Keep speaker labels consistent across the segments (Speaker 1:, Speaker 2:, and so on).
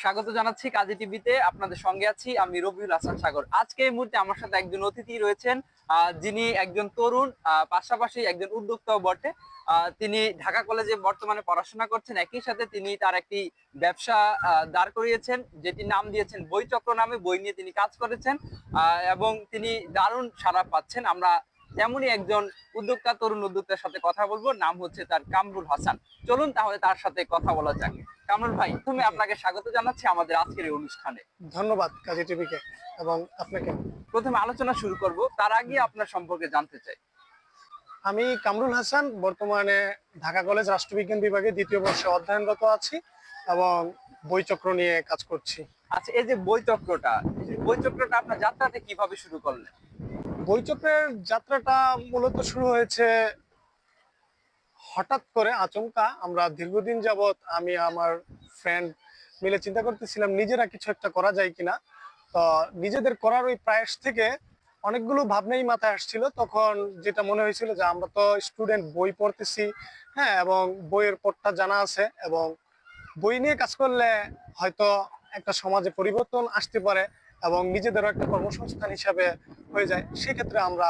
Speaker 1: স্বাগত জানাচ্ছি কাজী টিভিতে। আপনাদের সঙ্গে আছি আমি রবিউল হাসান সাগর। আজকে এই মুহূর্তে আমার সাথে একজন অতিথি রয়েছেন যিনি একজন তরুণ পাশাপাশি একজন উদ্যোক্তাও বটে। তিনি ঢাকা কলেজে বর্তমানে পড়াশোনা করছেন। একই সাথে তিনি তার একটি ব্যবসা দাঁড় করিয়েছেন যেটি নাম দিয়েছেন বইচক্র নামে। বই নিয়ে তিনি কাজ করেছেন এবং তিনি দারুণ সাড়া পাচ্ছেন। আমরা তেমনই একজন উদ্যোক্তা তরুণ উদ্যোক্তার সাথে কথা বলব নাম হচ্ছে তার কামরুল হাসান। চলুন তাহলে তার সাথে কথা বলা যাক। কামরুল ভাই তুমি আপনাকে স্বাগত জানাচ্ছি আমাদের আজকের এই অনুষ্ঠানে।
Speaker 2: ধন্যবাদ কাজী টিভিকে এবং আপনাকে।
Speaker 1: প্রথমে আলোচনা শুরু করব তার আগে আপনার সম্পর্কে জানতে চাই।
Speaker 2: আমি কামরুল হাসান বর্তমানে ঢাকা কলেজ রাষ্ট্রবিজ্ঞান বিভাগে দ্বিতীয় বর্ষে অধ্যয়নরত আছি এবং বইচক্র নিয়ে কাজ করছি।
Speaker 1: আচ্ছা এই যে বইচক্রটা বইচক্রটা আপনার যাত্রাতে কীভাবে শুরু করলেন?
Speaker 2: বইচক্রের যাত্রাটা মূলত শুরু হয়েছে হঠাৎ করে, আচমকা। আমরা দীর্ঘদিন যাবৎ আমি আমার ফ্রেন্ড মিলে চিন্তা করতেছিলাম, নিজেরা কিছু একটা করা যায় কিনা। তো নিজেদের করার ওই প্রয়াস থেকে অনেকগুলো ভাবনাই মাথায় আসছিল। তখন যেটা মনে হয়েছিল যে আমরা তো স্টুডেন্ট বই পড়তেছি হ্যাঁ এবং বইয়ের পড়টা জানা আছে এবং বই নিয়ে কাজ করলে হয়তো একটা সমাজে পরিবর্তন আসতে পারে। এবং নিজেদেরও একটা কর্মসংস্থান হিসাবে হয়ে যায় সেক্ষেত্রে আমরা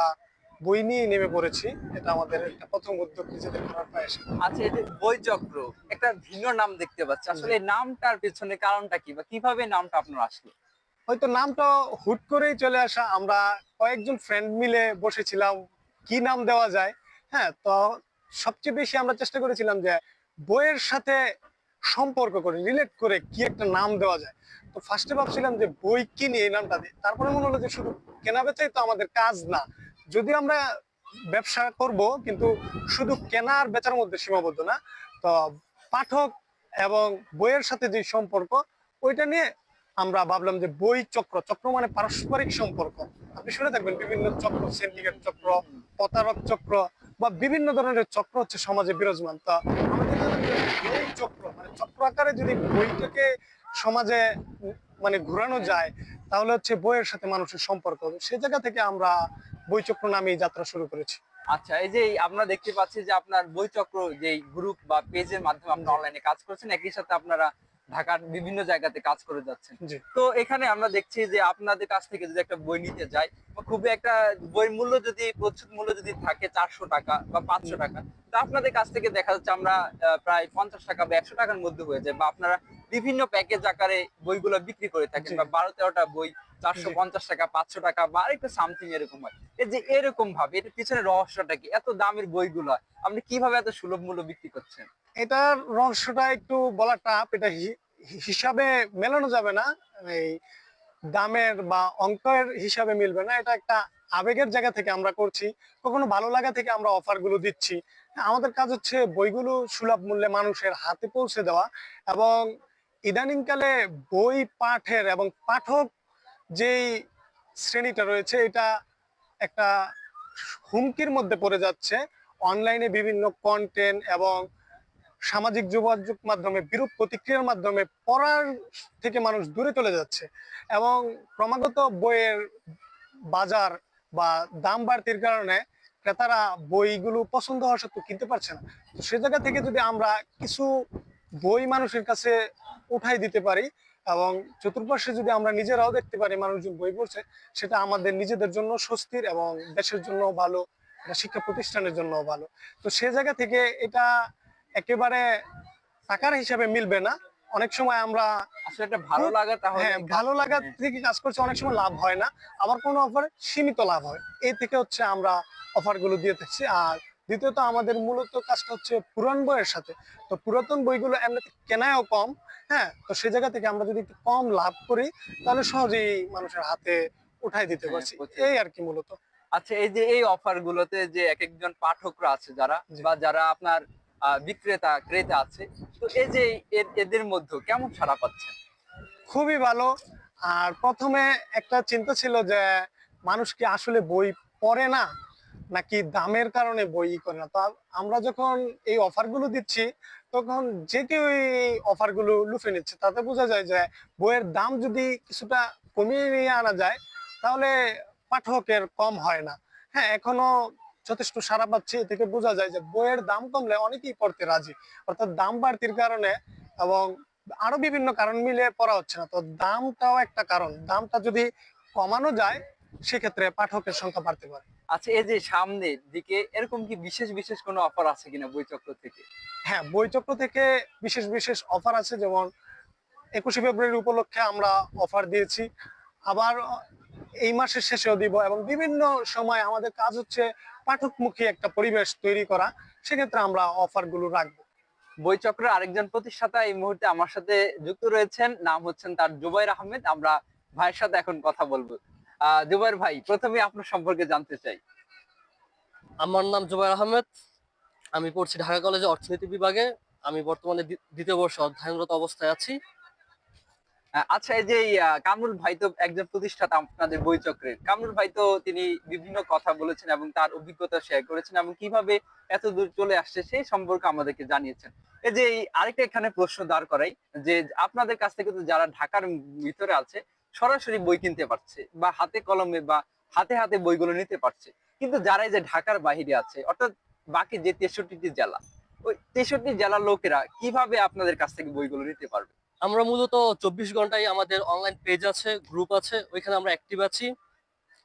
Speaker 2: বই নিয়ে নেমে পড়েছি। এটা আমাদের একটা প্রথম উদ্যোগ নিজেদের করার প্রয়াস।
Speaker 1: আচ্ছা এই যে বইচক্র একটা ভিন্ন নাম দেখতে পাচ্ছি। আসলে নামটার পেছনে কারণটা কি বা কীভাবে নামটা আপনার আসলো?
Speaker 2: হয়তো নামটা হুট করেই চলে আসা আমরা কয়েকজন ফ্রেন্ড মিলে বসেছিলাম কি নাম দেওয়া যায় হ্যাঁ তো সবচেয়ে বেশি আমরা চেষ্টা করেছিলাম যে বইয়ের সাথে সম্পর্ক করে রিলেট করে কি একটা নাম দেওয়া যায়। তো ফার্স্টে ভাবছিলাম যে বই কিনে এই নামটা দিই তারপরে মনে হলো যে শুধু কেনা বেচাই তো আমাদের কাজ না। যদি আমরা ব্যবসা করব, কিন্তু শুধু কেনা আর বেচার মধ্যে সীমাবদ্ধ না, তো পাঠক এবং বইয়ের সাথে যে সম্পর্ক, ওইটা নিয়ে আমরা ভাবলাম যে বই চক্র চক্র মানে পারস্পরিক সম্পর্ক। আপনি শুনে থাকবেন, বিভিন্ন চক্র সিন্ডিকেট চক্র, প্রতারক চক্র, বা বিভিন্ন ধরনের চক্র হচ্ছে সমাজে বিরাজমান। তা আমাদের চক্র মানে চক্র আকারে যদি বইটাকে সমাজে মানে ঘুরানো যায় তাহলে হচ্ছে বইয়ের সাথে মানুষের সম্পর্ক হবে। সে জায়গা থেকে আমরা বৈচক্র নামে যাত্রা শুরু করেছি।
Speaker 1: আচ্ছা এই যে আমরা দেখতে পাচ্ছি যে আপনার বইচক্র যে গ্রুপ বা পেজের মাধ্যমে আপনি অনলাইনে কাজ করছেন একই সাথে আপনারা ঢাকার বিভিন্ন জায়গাতে কাজ করে যাচ্ছেন। তো এখানে আমরা দেখছি যে আপনাদের কাছ থেকে যদি একটা বই নিতে যাই খুবই একটা বই মূল্য যদি প্রচুর মূল্য যদি থাকে চারশো টাকা বা পাঁচশো টাকা তো আপনাদের কাছ থেকে দেখা যাচ্ছে আমরা প্রায় পঞ্চাশ টাকা বা একশো টাকার মধ্যে হয়ে যায় বা আপনারা বিভিন্ন প্যাকেজ আকারে বইগুলো বিক্রি করে থাকেন বা বারো তেরোটা বই চারশো পঞ্চাশ টাকা, পাঁচশো টাকা বা আরেকটু সামথিং এরকম হয়। এই যে এরকম ভাবে এটার পিছনে রহস্যটা কি? এত দামের বইগুলো হয় আপনি কীভাবে এত সুলভ মূল্য বিক্রি করছেন?
Speaker 2: এটার রহস্যটা একটু বলা টাপ এটা হিসাবে মেলানো যাবে না। এই দামের বা অঙ্কের হিসাবে মিলবে না। এটা একটা আবেগের জায়গা থেকে আমরা করছি, কখনো ভালো লাগা থেকে আমরা অফারগুলো দিচ্ছি। আমাদের কাজ হচ্ছে বইগুলো সুলভ মূল্যে মানুষের হাতে পৌঁছে দেওয়া এবং ইদানিংকালে বই পাঠের এবং পাঠক যেই শ্রেণীটা রয়েছে, এটা একটা হুমকির মধ্যে পড়ে যাচ্ছে। অনলাইনে বিভিন্ন কন্টেন্ট এবং সামাজিক যোগাযোগ মাধ্যমে, বিরূপ প্রতিক্রিয়ার মাধ্যমে পড়ার থেকে মানুষ দূরে চলে যাচ্ছে এবং ক্রমাগত বইয়ের বাজার বা দাম বাড়তির কারণে ক্রেতারা বইগুলো পছন্দ হওয়া সত্ত্বেও কিনতে পারছে না। তো সে জায়গা থেকে যদি আমরা কিছু বই মানুষের কাছে উঠাই দিতে পারি এবং চতুর্পাশে যদি আমরা নিজেরাও দেখতে পারি মানুষজন বই পড়ছে সেটা আমাদের নিজেদের জন্য স্বস্তির এবং দেশের জন্য ভালো শিক্ষা প্রতিষ্ঠানের জন্য ভালো। তো সে জায়গা থেকে এটা একেবারে টাকার হিসাবে মিলবে না। অনেক সময় আমরা
Speaker 1: ভালো লাগা তাহলে
Speaker 2: হ্যাঁ ভালো লাগা থেকে কাজ করছে অনেক সময় লাভ হয় না। আবার কোনো অফারে সীমিত লাভ হয়। এই থেকে হচ্ছে আমরা অফারগুলো দিয়ে থাকছি আর দ্বিতীয়ত আমাদের মূলত কাজটা হচ্ছে পুরান বইয়ের সাথে। তো পুরাতন বইগুলো এমনিতে কেনায়ও কম হ্যাঁ? তো সেই জায়গা থেকে আমরা যদি একটু কম লাভ করি তাহলে সহজেই মানুষের হাতে উঠাই দিতে
Speaker 1: হ্যাঁ,
Speaker 2: পারছি। এই আর কি মূলত।
Speaker 1: আচ্ছা এই যে এই অফার গুলোতে যে এক একজন পাঠকরা আছে যারা বা যারা আপনার বিক্রেতা ক্রেতা আছে তো এই যে এদের মধ্যে কেমন সাড়া পাচ্ছেন?
Speaker 2: খুবই ভালো। আর প্রথমে একটা চিন্তা ছিল যে মানুষ কি আসলে বই পড়ে না? নাকি দামের কারণে বই ই করে না? তো আমরা যখন এই অফারগুলো দিচ্ছি, তখন যে কেউ এই অফারগুলো লুফে নিচ্ছে, তাতে বোঝা যায় যে বইয়ের দাম যদি কিছুটা কমিয়ে নিয়ে আনা যায়, তাহলে পাঠকের কম হয় না। হ্যাঁ এখনও যথেষ্ট সারা পাচ্ছে, এ থেকে বোঝা যায় যে বইয়ের দাম কমলে অনেকেই পড়তে রাজি। অর্থাৎ দাম বাড়তির কারণে এবং আরও বিভিন্ন কারণ মিলে পড়া হচ্ছে না। তো দামটাও একটা কারণ। দামটা যদি কমানো যায়, সেক্ষেত্রে পাঠকের সংখ্যা বাড়তে পারে।
Speaker 1: আচ্ছা এই যে সামনের দিকে এরকম কি বিশেষ বিশেষ কোনো অফার আছে কিনা বইচক্র থেকে?
Speaker 2: হ্যাঁ বইচক্র থেকে বিশেষ বিশেষ অফার আছে। যেমন একুশে ফেব্রুয়ারি উপলক্ষে আমরা অফার দিয়েছি। আবার এই মাসের শেষেও দিব এবং বিভিন্ন সময় আমাদের কাজ হচ্ছে পাঠকমুখী একটা পরিবেশ তৈরি করা। সেক্ষেত্রে আমরা অফারগুলো রাখব।
Speaker 1: বইচক্রের আরেকজন প্রতিষ্ঠাতা এই মুহূর্তে আমার সাথে যুক্ত রয়েছেন। নাম হচ্ছেন তার জুবাইর আহমেদ। আমরা ভাইয়ের সাথে এখন কথা বলব। জুবাইর ভাই প্রথমে আপনার সম্পর্কে জানতে চাই।
Speaker 3: আমার নাম জুবাইর আহমেদ। আমি পড়ছি ঢাকা কলেজে অর্থনীতি বিভাগে। আমি বর্তমানে দ্বিতীয় বর্ষ অধ্যয়নরত অবস্থায় আছি।
Speaker 1: আচ্ছা এই যে কামরুল ভাই তো একজন প্রতিষ্ঠাতা আপনাদের বইচক্রের কামরুল ভাই তো তিনি বিভিন্ন কথা বলেছেন এবং তার অভিজ্ঞতা শেয়ার করেছেন এবং কীভাবে এত দূর চলে আসছে সেই সম্পর্কে আমাদেরকে জানিয়েছেন। এই যে আরেকটা এখানে প্রশ্ন দাঁড় করাই যে আপনাদের কাছ থেকে তো যারা ঢাকার ভিতরে আছে সরাসরি বই কিনতে পারছে বা হাতে কলমে বা হাতে হাতে বইগুলো নিতে পারছে। কিন্তু যারা যে ঢাকার বাহিরে আছে, অর্থাৎ বাকি যে তেষট্টিটি জেলা, ওই তেষট্টি জেলার লোকেরা কীভাবে আপনাদের কাছ থেকে বইগুলো নিতে পারবে?
Speaker 3: আমরা মূলত চব্বিশ ঘন্টায় আমাদের অনলাইন পেজ আছে গ্রুপ আছে, ওইখানে আমরা অ্যাক্টিভ আছি।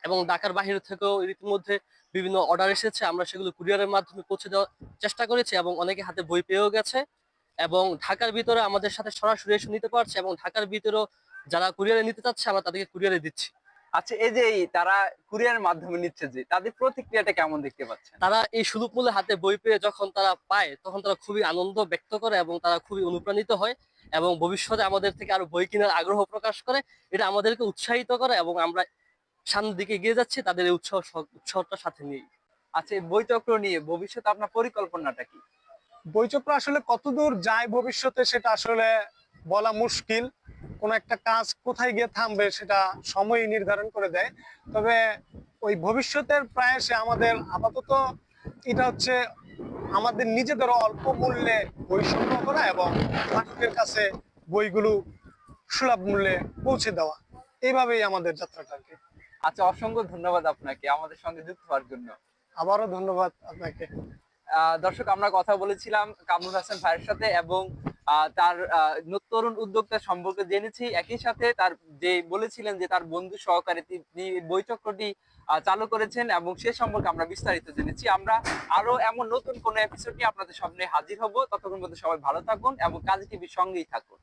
Speaker 3: এবং ঢাকার বাইরে থেকেও ইতিমধ্যে বিভিন্ন অর্ডার এসেছে, আমরা সেগুলো কুরিয়ারের মাধ্যমে পৌঁছে দেওয়ার চেষ্টা করেছি এবং অনেকে হাতে বই পেয়েও গেছে। এবং ঢাকার ভিতরে আমাদের সাথে সরাসরি এসে নিতে পারছে এবং ঢাকার ভিতরেও যারা কুরিয়ারে নিতে চাচ্ছে আমরা তাদেরকে কুরিয়ারে দিচ্ছি।
Speaker 1: আচ্ছা এই যে তারা কুরিয়ার মাধ্যমে নিচ্ছে যে তাদের প্রতিক্রিয়াটা কেমন দেখতে পাচ্ছেন?
Speaker 3: তারা এই সুলভ মূল্যে হাতে বই পেয়ে যখন তারা পায় তখন তারা খুবই আনন্দ ব্যক্ত করে এবং তারা খুবই অনুপ্রাণিত হয় এবং ভবিষ্যতে আমাদের থেকে আরও বই কেনার আগ্রহ প্রকাশ করে। এটা আমাদেরকে উৎসাহিত করে এবং আমরা সামনের দিকে এগিয়ে যাচ্ছি তাদের এই উৎসাহ উৎসাহটা সাথে নিয়ে
Speaker 1: আচ্ছা এই বইচক্র নিয়ে ভবিষ্যতে আপনার পরিকল্পনাটা কি?
Speaker 2: বইচক্র আসলে কতদূর যায় ভবিষ্যতে সেটা আসলে বলা মুশকিল। কোন একটা কাজ কোথায় গিয়ে থামবে সেটা সময় নির্ধারণ করে দেয়। তবে ওই ভবিষ্যতের প্রায়সে আমাদের আপাতত এটা হচ্ছে আমাদের নিজেদের অল্প মূল্যে বই সংগ্রহ করা এবং পাঠকের কাছে বইগুলো সুলভ মূল্যে পৌঁছে দেওয়া। এইভাবেই আমাদের যাত্রাটা আর কি।
Speaker 1: আচ্ছা অসংখ্য ধন্যবাদ আপনাকে আমাদের সঙ্গে যুক্ত হওয়ার জন্য।
Speaker 2: আবারও ধন্যবাদ আপনাকে।
Speaker 1: দর্শক আমরা কথা বলেছিলাম কামরুল হাসান ভাইয়ের সাথে এবং তার তরুণ উদ্যোক্তা সম্পর্কে জেনেছি। একই সাথে তার যে বলেছিলেন যে তার বন্ধু সহকারে তিনি বইচক্রটি চালু করেছেন এবং সে সম্পর্কে আমরা বিস্তারিত জেনেছি। আমরা আরও এমন নতুন কোন এপিসোড নিয়ে আপনাদের সামনে হাজির হব। ততক্ষণ মধ্যে সবাই ভালো থাকুন এবং কাজ টিভির সঙ্গেই থাকুন।